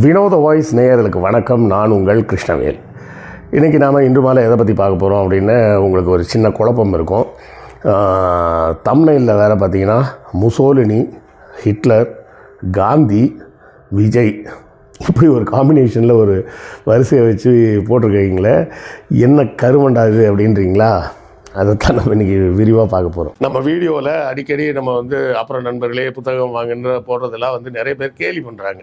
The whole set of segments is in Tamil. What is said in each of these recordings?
வினோத வாய்ஸ் நேயர்களுக்கு வணக்கம். நான் உங்கள் கிருஷ்ணவேல். இன்றைக்கி நாம் இன்று மாலை எதை பற்றி பார்க்க போகிறோம் அப்படின்னு உங்களுக்கு ஒரு சின்ன குழப்பம் இருக்கும். தம்னையில் வேறு பார்த்தீங்கன்னா முசோலினி ஹிட்லர் காந்தி விஜய் இப்படி ஒரு காம்பினேஷனில் ஒரு வரிசையை வச்சு போட்டிருக்கீங்களே. என்ன கருமண்டாது அப்படின்றீங்களா? அதைத்தான் நம்ம இன்றைக்கி விரிவாக பார்க்க போகிறோம் நம்ம வீடியோவில் அடிக்கடி நம்ம வந்து அப்புறம் நண்பர்களே புத்தகம் வாங்குன்ற போடுறதெல்லாம் வந்து நிறைய பேர் கேலி பண்ணுறாங்க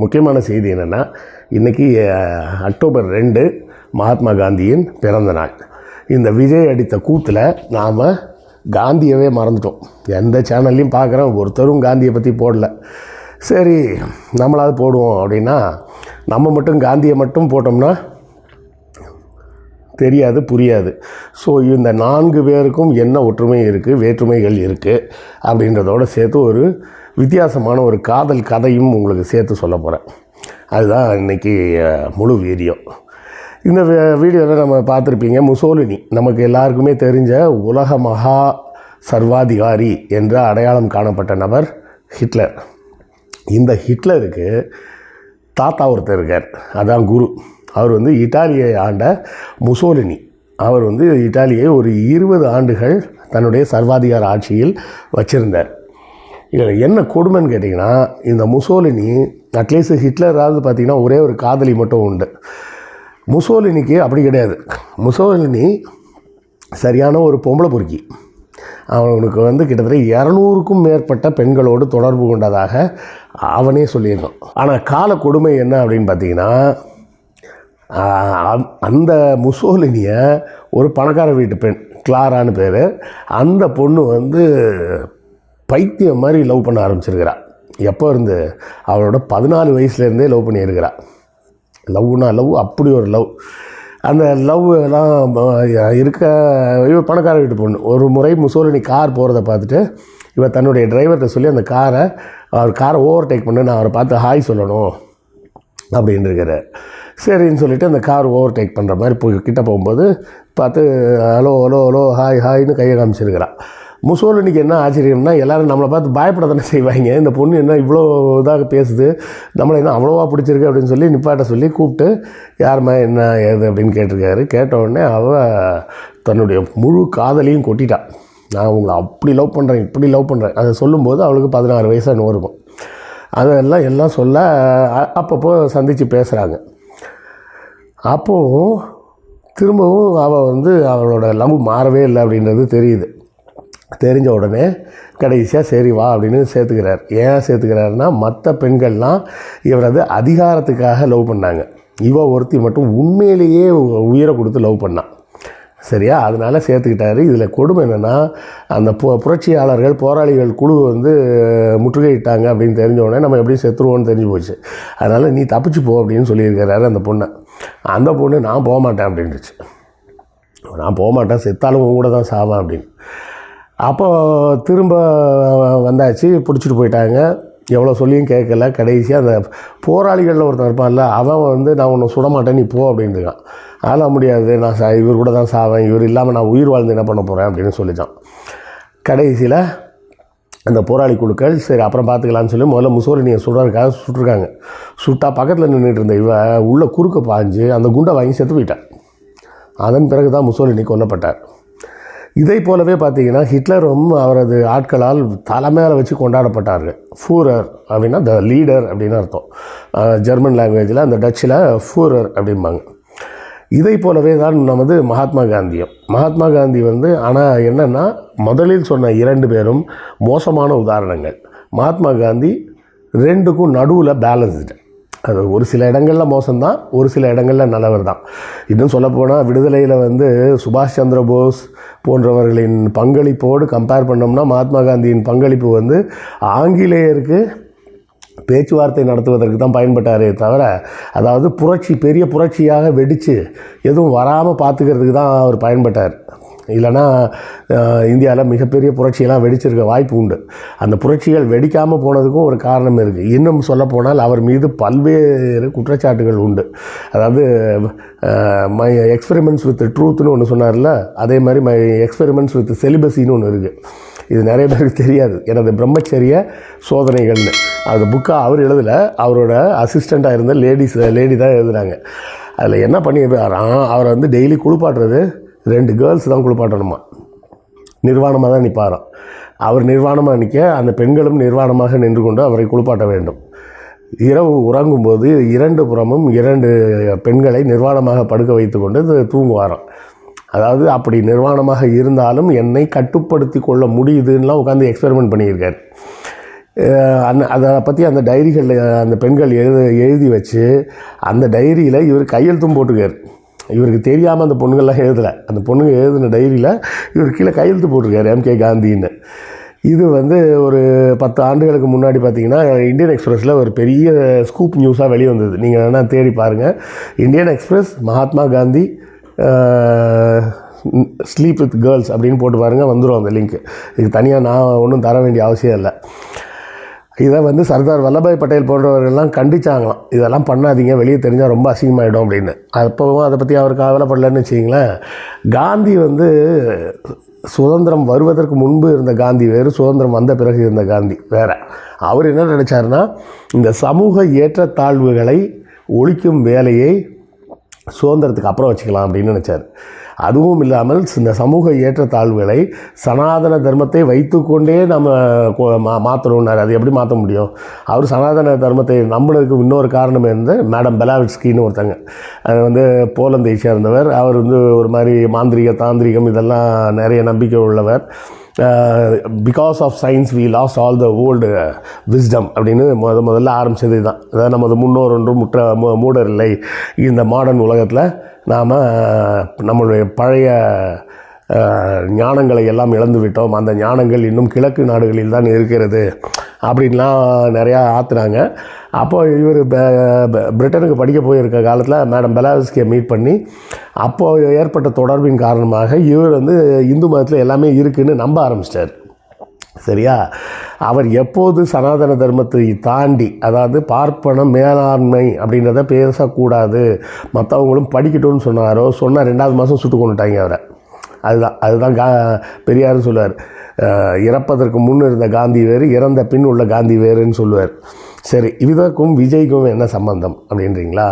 முக்கியமான செய்தி என்னென்னா இன்றைக்கி அக்டோபர் ரெண்டு மகாத்மா காந்தியின் பிறந்த நாள். இந்த விஜய் அடித்த கூத்தில் நாம் காந்தியவே மறந்துட்டோம். எந்த சேனல்லையும் பார்க்குறோம் ஒருத்தரும் காந்தியை பற்றி போடல. சரி நம்மளாவது போடுவோம் அப்படின்னா நம்ம மட்டும் காந்தியை மட்டும் போட்டோம்னா தெரியாது புரியாது. ஸோ இந்த நான்கு பேருக்கும் என்ன ஒற்றுமை இருக்குது வேற்றுமைகள் இருக்குது அப்படின்றதோடு சேர்த்து ஒரு வித்தியாசமான ஒரு காதல் கதையும் உங்களுக்கு சேர்த்து சொல்ல போகிறேன் அதுதான் இன்றைக்கி முழு வீடியோ. இந்த வீடியோவில் நம்ம பார்த்துருப்பீங்க முசோலினி. நமக்கு எல்லாருக்குமே தெரிஞ்ச உலக மகா சர்வாதிகாரி என்ற அடையாளம் காணப்பட்ட நபர் ஹிட்லர். இந்த ஹிட்லருக்கு தாத்தா ஒருத்தர் இருக்கார். அதான் குரு. அவர் வந்து இட்டாலியை ஆண்ட முசோலினி. அவர் வந்து இட்டாலியை ஒரு இருபது ஆண்டுகள் தன்னுடைய சர்வாதிகார ஆட்சியில் வச்சிருந்தார். இதில் என்ன கொடுமைன்னு கேட்டிங்கன்னா இந்த முசோலினி அட்லீஸ்ட் ஹிட்லராவது பார்த்திங்கன்னா ஒரே ஒரு காதலி மட்டும் உண்டு. முசோலினிக்கு அப்படி கிடையாது. முசோலினி சரியான ஒரு பொம்பளை பொறுக்கி. அவனுக்கு வந்து கிட்டத்தட்ட இரநூறுக்கும் மேற்பட்ட பெண்களோடு தொடர்பு கொண்டதாக அவனே சொல்லியிருக்கான். ஆனால் கால கொடுமை என்ன அப்படின்னு பார்த்தீங்கன்னா அந்த- அந்த முசோலினியை ஒரு பணக்கார வீட்டு பெண் கிளாரான்னு பேர். அந்த பொண்ணு வந்து பைத்தியம் மாதிரி லவ் பண்ண ஆரம்பிச்சிருக்கிறா. எப்போ இருந்து? அவளோட பதினாலு வயசுலேருந்தே லவ் பண்ணியிருக்கிறா. லவ்னா லவ் அப்படி ஒரு லவ். அந்த லவ் எல்லாம் இருக்க இவ பணக்கார வீட்டு பொண்ணு. ஒரு முறை முசோலினி கார் போகிறத பார்த்துட்டு இவர் தன்னுடைய டிரைவர்கிட்ட சொல்லி அந்த காரை அவர் காரை ஓவர்டேக் பண்ண நான் அவரை பார்த்து ஹாய் சொல்லணும் அப்படின்னு இருக்கிறார் சரின்னு சொல்லிட்டு அந்த கார் ஓவர்டேக் பண்ணுற மாதிரி போய் கிட்டே போகும்போது பார்த்து ஹலோ ஹலோ ஹலோ ஹாய் ஹாய்னு கையை காமிச்சிருக்கிறான் முசோலினிக்கு என்ன ஆச்சரியம்னா எல்லோரும் நம்மளை பார்த்து பயப்பட தானே செய்வாங்க. இந்த பொண்ணு என்ன இவ்வளோ இதாக பேசுது? நம்மளை என்ன அவ்வளோவா பிடிச்சிருக்கு அப்படின்னு சொல்லி நிப்பாட்ட சொல்லி கூப்பிட்டு யாரும்மா என்ன ஏது? அப்படின்னு கேட்டிருக்காரு. கேட்ட உடனே அவள் தன்னுடைய முழு காதலையும் கொட்டிட்டான் நான் உங்களை அப்படி லவ் பண்ணுறேன் இப்படி லவ் பண்ணுறேன் அதை சொல்லும்போது அவளுக்கு பதினாறு வயசாக என்னவோ இருக்கும். அதெல்லாம் எல்லாம் சொல்ல அப்பப்போ சந்தித்து பேசுகிறாங்க அப்போது திரும்பவும் அவள் வந்து அவளோட லவ் மாறவே இல்லை அப்படின்றது தெரியுது. தெரிஞ்ச உடனே கடைசியாக சரி வா அப்படின்னு சேர்த்துக்கிறார். ஏன் சேர்த்துக்கிறாருன்னா மற்ற பெண்கள்லாம் இவரது அதிகாரத்துக்காக லவ் பண்ணாங்க. இவ ஒருத்தி மட்டும் உண்மையிலேயே உயிரை கொடுத்து லவ் பண்ணான் சரியா? அதனால் சேர்த்துக்கிட்டாரு. இதில் கொடுமை என்னென்னா அந்த பு புரட்சியாளர்கள் போராளிகள் குழு வந்து முற்றுகையிட்டாங்க அப்படின்னு தெரிஞ்ச உடனே நம்ம எப்படி செத்துருவோம்னு தெரிஞ்சு போச்சு. அதனால் நீ தப்பிச்சு போ அப்படின்னு சொல்லியிருக்கிறாரு அந்த பொண்ணை. அந்த பொண்ணு நான் போக மாட்டேன் அப்படின்னுச்சு. நான் போக மாட்டேன் செத்தாலும் உன் கூட தான் சாவேன் அப்படின்னு. அப்போ திரும்ப வந்தாச்சு பிடிச்சிட்டு போயிட்டாங்க. எவ்வளோ சொல்லியும் கேட்கல. கடைசியாக அந்த போராளிகளில் ஒருத்தன் இருப்பான்ல அவன் வந்து நான் உன்னை சுட மாட்டேன் நீ போ அப்படின்ட்டுருக்கான் அதெல்லாம் முடியாது. நான் சா இவர் கூட தான் சாவேன். இவர் இல்லாமல் நான் உயிர் வாழ்ந்து என்ன பண்ண போகிறேன் அப்படின்னு சொல்லித்தான் கடைசியில் அந்த போராளி குழுக்கள் சரி அப்புறம் பார்த்துக்கலாம்னு சொல்லி முதல்ல முசோலினியை சுடுறதுக்காக சுட்டுருக்காங்க. சுட்டா பக்கத்தில் நின்றுட்டு இருந்த இவ உள்ள குறுக்க பாஞ்சு அந்த குண்டை வாங்கி செத்து போயிட்டான் அதன் பிறகு தான் முசோலினி கொல்லப்பட்டார். இதை போலவே பார்த்தீங்கன்னா ஹிட்லரும் அவரது ஆட்களால் தலைமையில் வச்சு கொண்டாடப்பட்டார்கள். ஃபூரர் அப்படின்னா த லீடர் அப்படின்னு அர்த்தம். ஜெர்மன் லாங்குவேஜில் அந்த டச்சில் ஃபூரர் அப்படிம்பாங்க. இதை போலவே தான் நமது மகாத்மா காந்தியும். மகாத்மா காந்தி வந்து ஆனால் என்னென்னா முதலில் சொன்ன இரண்டு பேரும் மோசமான உதாரணங்கள். மகாத்மா காந்தி ரெண்டுக்கும் நடுவில் பேலன்ஸ்டு அது ஒரு சில இடங்களில் மோசம்தான் ஒரு சில இடங்களில் நல்லவர் தான் இன்னும் சொல்லப்போனால் விடுதலையில் வந்து சுபாஷ் சந்திர போஸ் போன்றவர்களின் பங்களிப்போடு கம்பேர் பண்ணோம்னா மகாத்மா காந்தியின் பங்களிப்பு வந்து ஆங்கிலேயருக்கு பேச்சுவார்த்தை நடத்துவதற்கு தான் பயன்பட்டாரே தவிர அதாவது புரட்சி பெரிய புரட்சியாக வெடித்து எதுவும் வராமல் பார்த்துக்கிறதுக்கு தான் அவர் பயன்பட்டார். இல்லைன்னா இந்தியாவில் மிகப்பெரிய புரட்சியெல்லாம் வெடிச்சிருக்க வாய்ப்பு உண்டு. அந்த புரட்சிகள் வெடிக்காமல் போனதுக்கும் ஒரு காரணம் இருக்குது இன்னும் சொல்லப்போனால் அவர் மீது பல்வேறு குற்றச்சாட்டுகள் உண்டு. அதாவது மை எக்ஸ்பெரிமெண்ட்ஸ் வித் ட்ரூத்னு ஒன்று சொன்னார்ல அதே மாதிரி மை எக்ஸ்பெரிமெண்ட்ஸ் வித் செலிபஸின்னு ஒன்று இருக்குது இது நிறைய பேருக்கு தெரியாது. எனது பிரம்மச்சரிய சோதனைகள்னு. அந்த புக்காக அவர் எழுதலை. அவரோட அசிஸ்டண்ட்டாக இருந்த லேடிஸ் லேடி தான் எழுதுனாங்க. அதில் என்ன பண்ணிடுறாராம் அவரை வந்து டெய்லி குளிப்பாட்டுறது ரெண்டு கேர்ள்ஸ் தான் குளிப்பாட்டணுமா. நிர்வாணமாக தான் நிற்பாராம் அவர் நிர்வாணமாக நிற்க அந்த பெண்களும் நிர்வாணமாக நின்று கொண்டு அவரை குளிப்பாட்ட வேண்டும். இரவு உறங்கும்போது இரண்டு புறமும் இரண்டு பெண்களை நிர்வாணமாக படுக்க வைத்துக்கொண்டு இது தூங்குவாராம். அதாவது அப்படி நிர்வாணமாக இருந்தாலும் என்னை கட்டுப்படுத்தி கொள்ள முடியுதுன்னெலாம் உட்காந்து எக்ஸ்பெரிமெண்ட் பண்ணியிருக்கார். அந்த அதை பற்றி அந்த டைரிகளில் அந்த பெண்கள் எழுத எழுதி வச்சு அந்த டைரியில் இவர் கையெழுத்தும் போட்டிருக்கார். இவருக்கு தெரியாமல் அந்த பொண்ணுங்கள்லாம் எழுதலை. அந்த பொண்ணுங்க எழுதின டைரியில் இவர் கீழே கையெழுத்து போட்டிருக்காரு எம்கே காந்தின்னு. இது வந்து ஒரு பத்து ஆண்டுகளுக்கு முன்னாடி பார்த்தீங்கன்னா இந்தியன் எக்ஸ்பிரஸில் ஒரு பெரிய ஸ்கூப் நியூஸாக வெளியே வந்தது நீங்கள் வேணால் தேடி பாருங்கள் Indian Express Mahatma Gandhi sleep with girls அப்படின்னு போட்டு பாருங்கள் வந்துடும் அந்த லிங்க் இதுக்கு தனியாக நான் ஒன்றும் தர வேண்டிய அவசியம் இல்லை. இதை வந்து சர்தார் வல்லபாய் பட்டேல் போன்றவர்கள்லாம் கண்டிச்சாங்களாம். இதெல்லாம் பண்ணாதீங்க வெளியே தெரிஞ்சால் ரொம்ப அசிங்கமாயிடும் அப்படின்னு. அப்போவும் அதை பற்றி அவர் கவலைப்படலன்னு வச்சிங்களேன் காந்தி வந்து சுதந்திரம் வருவதற்கு முன்பு இருந்த காந்தி வேறு சுதந்திரம் வந்த பிறகு இருந்த காந்தி வேறு. அவர் என்ன நினச்சாருன்னா இந்த சமூக ஏற்றத்தாழ்வுகளை ஒழிக்கும் வேலையை சுதந்திரத்துக்கு அப்புறம் வச்சுக்கலாம் அப்படின்னு நினச்சார். அதுவும் இல்லாமல் இந்த சமூக ஏற்றத்தாழ்வுகளை சனாதன தர்மத்தை வைத்துக்கொண்டே நம்ம மா மாற்றணுன்னாரு அது எப்படி மாற்ற முடியும்? அவர் சனாதன தர்மத்தை நம்மளுக்கு இன்னொரு காரணம் இருந்து மேடம் பெலாவிட்ஸ்கின்னு ஒருத்தங்க. அது வந்து போலந்தை சேர்ந்தவர். அவர் வந்து ஒரு மாதிரி மாந்திரிக தாந்திரிகம் இதெல்லாம் நிறைய நம்பிக்கை உள்ளவர். Because of science we lost all the old wisdom அப்படின்னு முத முதல்ல ஆரம்பிச்சது தான் அதாவது நமது முன்னோர் ஒன்றும் முற்ற மூ- மூடர் இல்லை. இந்த மாடர்ன் உலகத்தில் நாம் uh, நம்மளுடைய பழைய uh, ஞானங்களை எல்லாம் இழந்து விட்டோம். அந்த ஞானங்கள் இன்னும் கிழக்கு நாடுகளில் தான் இருக்கிறது அப்படின்லாம் நிறையா ஆத்துனாங்க. அப்போது இவர் பிரிட்டனுக்கு படிக்க போயிருக்க காலத்தில் மேடம் பெலாவிஸ்கியை மீட் பண்ணி அப்போ ஏற்பட்ட தொடர்பின் காரணமாக இவர் வந்து இந்து மதத்தில் எல்லாமே இருக்குன்னு நம்ப ஆரம்பிச்சிட்டார். சரியா? அவர் எப்போது சனாதன தர்மத்தை தாண்டி அதாவது பார்ப்பனம் மேலாண்மை அப்படின்றத பேசக்கூடாது மற்றவங்களும் படிக்கட்டும்னு சொன்னாரோ சொன்னால் ரெண்டாவது மாதம் சுட்டு கொண்டுட்டாங்க அவரை. அதுதான் அதுதான் கா பெரியார் சொல்லுவார். இறப்பதற்கு முன் இருந்த காந்தி வேறு இறந்த பின் உள்ள காந்தி வேறுன்னு சொல்லுவார். சரி இதற்கும் விஜய்க்கும் என்ன சம்பந்தம் அப்படின்றீங்களா?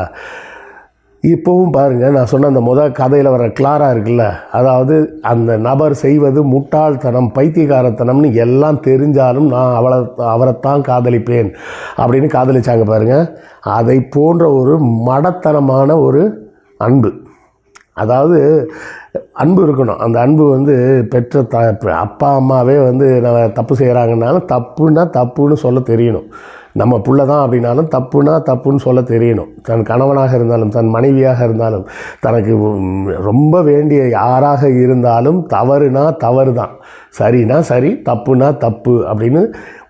இப்போவும் பாருங்கள் நான் சொன்ன அந்த முதல் கதையில் வர கிளாரா இருக்குல்ல அதாவது அந்த நபர் செய்வது முட்டாள்தனம் பைத்தியகாரத்தனம்னு எல்லாம் தெரிஞ்சாலும் நான் அவளை அவரைத்தான் காதலிப்பேன் அப்படின்னு காதலிச்சாங்க பாருங்கள் அதை போன்ற ஒரு மடத்தனமான ஒரு அன்பு. அதாவது அன்பு இருக்கணும். அந்த அன்பு வந்து பெற்ற த அப்பா அம்மாவே வந்து நம்ம தப்பு செய்கிறாங்கன்னாலும் தப்புன்னா தப்புன்னு சொல்ல தெரியணும். நம்ம பிள்ளை தான் அப்படின்னாலும் தப்புனா தப்புன்னு சொல்ல தெரியணும். தன் கணவனாக இருந்தாலும் தன் மனைவியாக இருந்தாலும் தனக்கு ரொம்ப வேண்டிய யாராக இருந்தாலும் தவறுனா தவறு தான் சரினா சரி தப்புனா தப்பு அப்படின்னு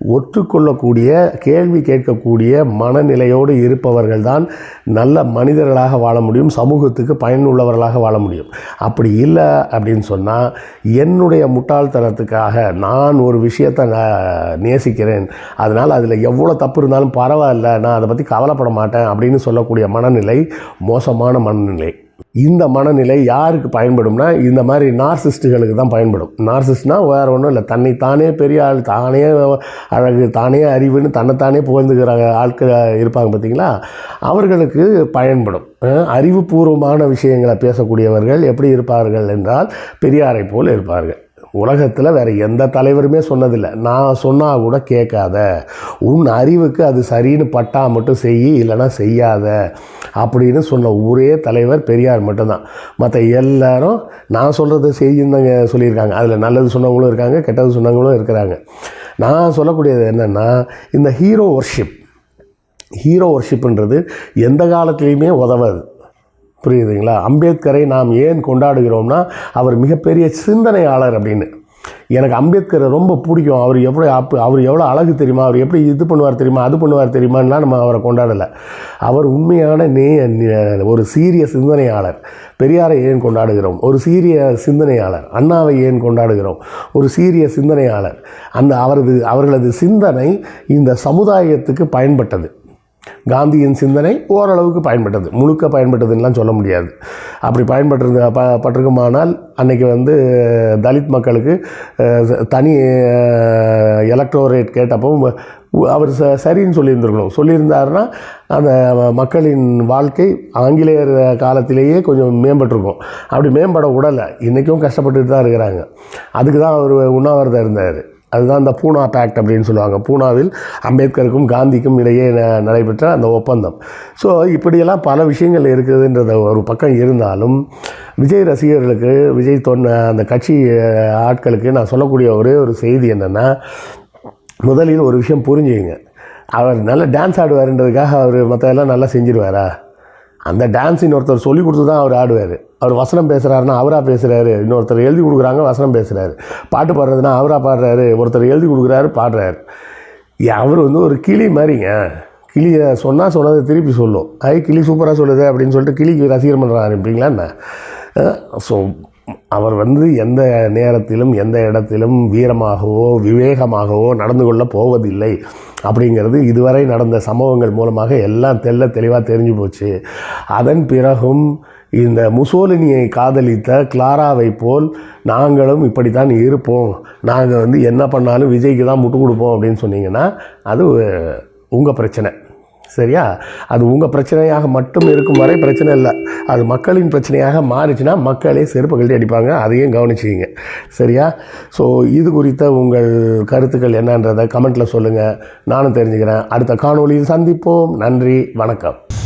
ஒற்றுக்கொள்ளக்கூடிய கேள்வி கேட்கக்கூடிய மனநிலையோடு இருப்பவர்கள் தான் நல்ல மனிதர்களாக வாழ முடியும் சமூகத்துக்கு பயனுள்ளவர்களாக வாழ முடியும். அப்படி இல்லை அப்படின்னு சொன்னால் என்னுடைய முட்டாள்தனத்துக்காக நான் ஒரு விஷயத்தை நான் நேசிக்கிறேன். அதனால் அதில் எவ்வளோ தப்பு இருந்தாலும் பரவாயில்ல நான் அதை பற்றி கவலைப்பட மாட்டேன் அப்படின்னு சொல்லக்கூடிய மனநிலை மோசமான மனநிலை. இந்த மனநிலை யாருக்கு பயன்படும்னா இந்த மாதிரி நார்சிஸ்ட்டுகளுக்கு தான் பயன்படும். நார்சிஸ்ட்னால் வேறு ஒன்றும் இல்லை. தன்னை தானே பெரிய ஆள் தானே அழகு தானே அறிவுன்னு தன்னைத்தானே புகழ்ந்துக்கிற ஆட்கள் இருப்பாங்க பார்த்தீங்களா அவர்களுக்கு பயன்படும். அறிவுபூர்வமான விஷயங்களை பேசக்கூடியவர்கள் எப்படி இருப்பார்கள் என்றால் பெரியாரை போல் இருப்பார்கள். உலகத்தில் வேறு எந்த தலைவருமே சொன்னதில்லை. நான் சொன்னால் கூட கேட்காத. உன் அறிவுக்கு அது சரின்னு பட்டா மட்டும் செய் இல்லைன்னா செய்யாத அப்படின்னு சொன்ன ஒரே தலைவர் பெரியார் மட்டும்தான். மற்ற எல்லாரும் நான் சொல்கிறத செய்யுந்தங்க சொல்லியிருக்காங்க. அதில் நல்லது சொன்னவங்களும் இருக்காங்க கெட்டது சொன்னவங்களும் இருக்கிறாங்க. நான் சொல்லக்கூடியது என்னென்னா இந்த ஹீரோ ஒர்ஷிப் ஹீரோ ஒர்ஷிப்புன்றது எந்த காலத்துலேயுமே உதவாது. புரியுதுங்களா? அம்பேத்கரை நாம் ஏன் கொண்டாடுகிறோம்னா அவர் மிகப்பெரிய சிந்தனையாளர் அப்படின்னு. எனக்கு அம்பேத்கரை ரொம்ப பிடிக்கும். அவர் எப்படி அப் அவர் எவ்வளோ அழகு தெரியுமா? அவர் எப்படி இது பண்ணுவார் தெரியுமா? அது பண்ணுவார் தெரியுமான்லாம் நம்ம அவரை கொண்டாடலை. அவர் உண்மையான நே- ஒரு சீரிய சிந்தனையாளர். பெரியாரை ஏன் கொண்டாடுகிறோம்? ஒரு சீரிய சிந்தனையாளர். அண்ணாவை ஏன் கொண்டாடுகிறோம்? ஒரு சீரிய சிந்தனையாளர். அந்த அவரது அவர்களது சிந்தனை இந்த சமுதாயத்துக்கு பயன்பட்டது. காந்தியின் சிந்தனை ஓரளவுக்கு பயன்பட்டது. முழுக்க பயன்பட்டதுன்னெலாம் சொல்ல முடியாது. அப்படி பயன்பட்டிருந்த ப பட்டிருக்குமானால் அன்னைக்கு வந்து தலித் மக்களுக்கு தனி எலக்ட்ரோரேட் கேட்டப்போ அவர் ச சரின்னு சொல்லியிருந்திருக்கணும். சொல்லியிருந்தாருன்னா அந்த மக்களின் வாழ்க்கை ஆங்கிலேயர் காலத்திலேயே கொஞ்சம் மேம்பட்டிருக்கும். அப்படி மேம்பட விடலை இன்றைக்கும் கஷ்டப்பட்டுட்டு தான் இருக்கிறாங்க. அதுக்கு தான் அவர் உண்ணாவிரதம் இருந்தார். அதுதான் இந்த பூனா பேக்ட் அப்படின்னு சொல்லுவாங்க. பூனாவில் அம்பேத்கருக்கும் காந்திக்கும் இடையே ந- நடைபெற்ற அந்த ஒப்பந்தம். ஸோ இப்படியெல்லாம் பல விஷயங்கள் இருக்குதுன்றத ஒரு பக்கம் இருந்தாலும் விஜய் ரசிகர்களுக்கு விஜய் தொன்ன அந்த கட்சி ஆட்களுக்கு நான் சொல்லக்கூடிய ஒரே ஒரு செய்தி என்னென்னா முதலில் ஒரு விஷயம் புரிஞ்சுங்க அவர் நல்லா டான்ஸ் ஆடுவாருன்றதுக்காக அவர் மற்ற எல்லாம் நல்லா செஞ்சிருவாரா? அந்த டான்ஸ் இன்னொருத்தர் சொல்லி கொடுத்து தான் அவர் ஆடுவார். அவர் வசனம் பேசுகிறாருன்னா அவராக பேசுகிறாரு இன்னொருத்தர் எழுதி கொடுக்குறாங்க வசனம் பேசுகிறாரு பாட்டு பாடுறதுன்னா அவராக பாடுறாரு. ஒருத்தர் எழுதி கொடுக்குறாரு பாடுறாரு. அவர் வந்து ஒரு கிளி மாதிரிங்க. கிளியை சொன்னால் சொன்னதை திருப்பி சொல்லும் ஐ கிளி சூப்பராக சொல்லுது அப்படின்னு சொல்லிட்டு கிளிக்கு ரசிகர் பண்ணுறாங்க அப்படிங்களா என்ன? ஸோ அவர் வந்து எந்த நேரத்திலும் எந்த இடத்திலும் வீரமாகவோ விவேகமாகவோ நடந்து கொள்ள போவதில்லை. அப்படிங்கிறது இதுவரை நடந்த சம்பவங்கள் மூலமாக எல்லாம் தெள்ள தெளிவாக தெரிஞ்சு போச்சு. அதன் பிறகும் இந்த முசோலினியை காதலித்த கிளாராவை போல் நாங்களும் இப்படித்தான் இருப்போம். நாங்கள் வந்து என்ன பண்ணாலும் விஜய்க்கு தான் முட்டு கொடுப்போம் அப்படின்னு சொன்னீங்கன்னா அது உங்கள் பிரச்சனை. சரியா? அது உங்கள் பிரச்சனையாக மட்டும் இருக்கும் வரை பிரச்சனை இல்லை. அது மக்களின் பிரச்சனையாக மாறிச்சுன்னா மக்களே செருப்பு கழட்டி அடிப்பாங்க. அதையும் கவனிச்சிக்கிங்க. சரியா? ஸோ இது குறித்த உங்கள் கருத்துக்கள் என்னன்றதை கமெண்ட்டில் சொல்லுங்கள் நானும் தெரிஞ்சுக்கிறேன். அடுத்த காணொலியில் சந்திப்போம். நன்றி. வணக்கம்.